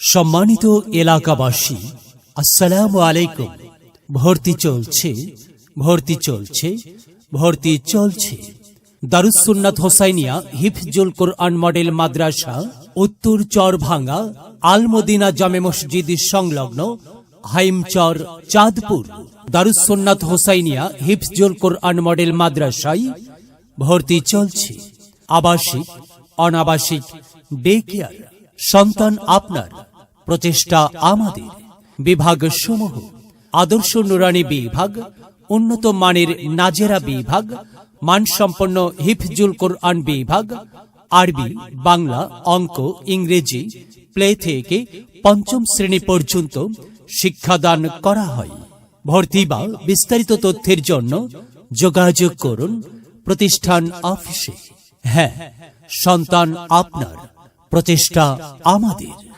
সম্মানিত এলাকাবাসী, আসসালাম আলাইকুম। ভর্তি চলছে ভর্তি চলছে ভর্তি চলছে। দারুসুন্নাত হোসাইনিয়া হিফজুল কোরআন মডেল মাদ্রাসা, উত্তর চর ভাঙ্গা আলমদিনা জামে মসজিদ সংলগ্ন হাইমচর, চাঁদপুর। দারুসুন্নাত হোসাইনিয়া হিফজুল কোরআন মডেল মাদ্রাসায় ভর্তি চলছে। আবাসিক, অনাবাসিক, ডে কেয়ার। সন্তান আপনার। প্রচেষ্টা আমাদের। বিভাগ সমূহ, আদর্শ নুরানি বিভাগ, উন্নত মানের নাজেরা বিভাগ, মানসম্পন্ন হিফজুল কোরআন বিভাগ, আরবি, বাংলা, অঙ্ক, ইংরেজি, প্লে থেকে পঞ্চম শ্রেণি পর্যন্ত শিক্ষাদান করা হয়। ভর্তি বা বিস্তারিত তথ্যের জন্য যোগাযোগ করুন প্রতিষ্ঠান অফিসে। হ্যাঁ সন্তান আপনার। প্রচেষ্টা আমাদের।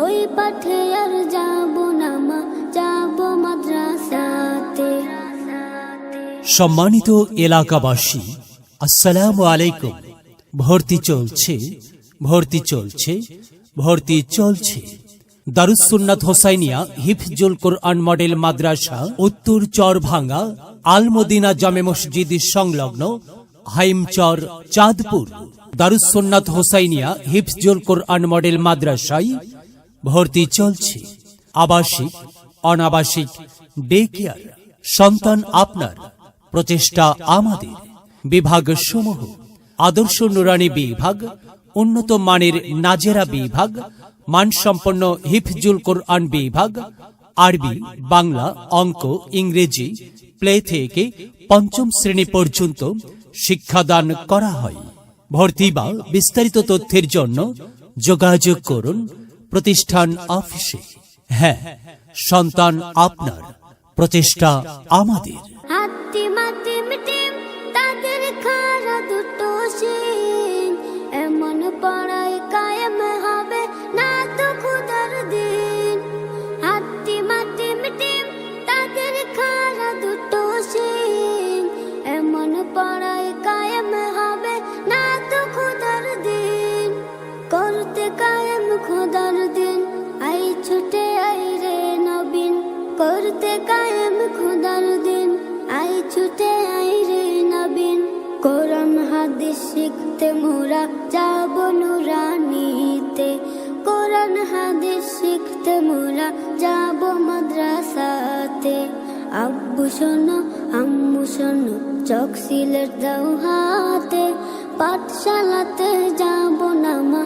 ওই পাঠে আর যাব না মা, যাব মাদ্রাসাতে। সম্মানিত এলাকাবাসী, আসসালামু আলাইকুম। ভর্তি চলছে ভর্তি চলছে ভর্তি চলছে। দারুসুন্নাত হোসাইনিয়া হিফজুল কোরআন মডেল মাদ্রাসা, উত্তর চর ভাঙ্গা আলমদিনা জামে মসজিদ সংলগ্ন হাইমচর, চাঁদপুর। দারুসুন্নাত হোসাইনিয়া হিফজুল কোরআন মডেল মাদ্রাসায় ভর্তি চলছে। আবাসিক, অনাবাসিক ডে কেয়ার সন্তান আপনার, প্রচেষ্টা আমাদের। বিভাগ সমূহ, আদর্শ নুরানি বিভাগ, উন্নত মানের নাজেরা বিভাগ, মানসম্পন্ন হিফজুল কোরআন বিভাগ, আরবি, বাংলা, অঙ্ক, ইংরেজি, প্লে থেকে পঞ্চম শ্রেণি পর্যন্ত শিক্ষাদান করা হয়। ভর্তি বা বিস্তারিত তথ্যের জন্য যোগাযোগ করুন প্রতিষ্ঠান অফিসে। হ্যাঁ সন্তান আপনার, প্রচেষ্টা আমাদের। তাদের খারা দুটো হবে দিন। তাদের দুটো পড়াই কায়েম হবে না তো খুদার দিন। করতে কায়েম খোদার দিন। আই ছুটে আই রে নবীন, করতে কায়েম খোদার দিন। আই ছুটে আই রে নবীন, কোরআন, হাদিস শিখতে মোরা যাব নুরানিতে। কোরআন, হাদিস শিখতে মোরা যাব মাদ্রাসাতে। আব্বু শোনো, আম্মু শোনো, চোখ সিলেট দাও হাতে। পাঠশালাতে যাব না মা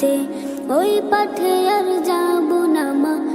পাঠে ওই পাঠে আর যাব না মা।